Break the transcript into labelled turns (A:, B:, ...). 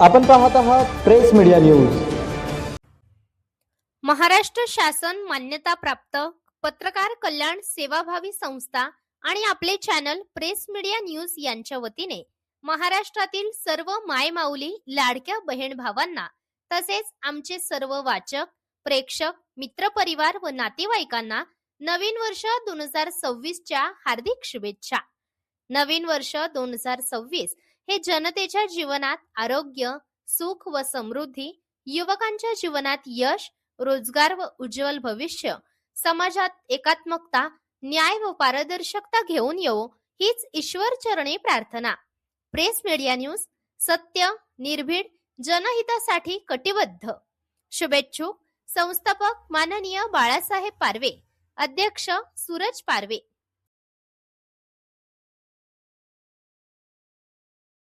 A: आपण पाहत आहात प्रेस मीडिया न्यूज.
B: महाराष्ट्र शासन मान्यता प्राप्त पत्रकार कल्याण सेवाभावी संस्था आणि आपले चॅनल प्रेस मीडिया न्यूज यांच्या वतीने महाराष्ट्रातील सर्व मायमाऊली लाडक्या बहीण भावांना तसेच आमचे सर्व वाचक प्रेक्षक मित्रपरिवार व नातेवाईकांना नवीन वर्ष दोन हजार सव्वीसच्या हार्दिक शुभेच्छा. नवीन वर्ष दोन हजार सव्वीस हे जनतेच्या जीवनात आरोग्य सुख व समृद्धी युवकांच्या जीवनात यश रोजगार व उज्ज्वल भविष्य समाजात एकात्मकता न्याय व पारदर्शकता घेऊन येऊ हीच ईश्वर चरणी प्रार्थना. प्रेस मीडिया न्यूज सत्य निर्भीड जनहितासाठी कटिबद्ध. शुभेच्छुक संस्थापक माननीय बाळासाहेब पारवे अध्यक्ष सूरज पारवे.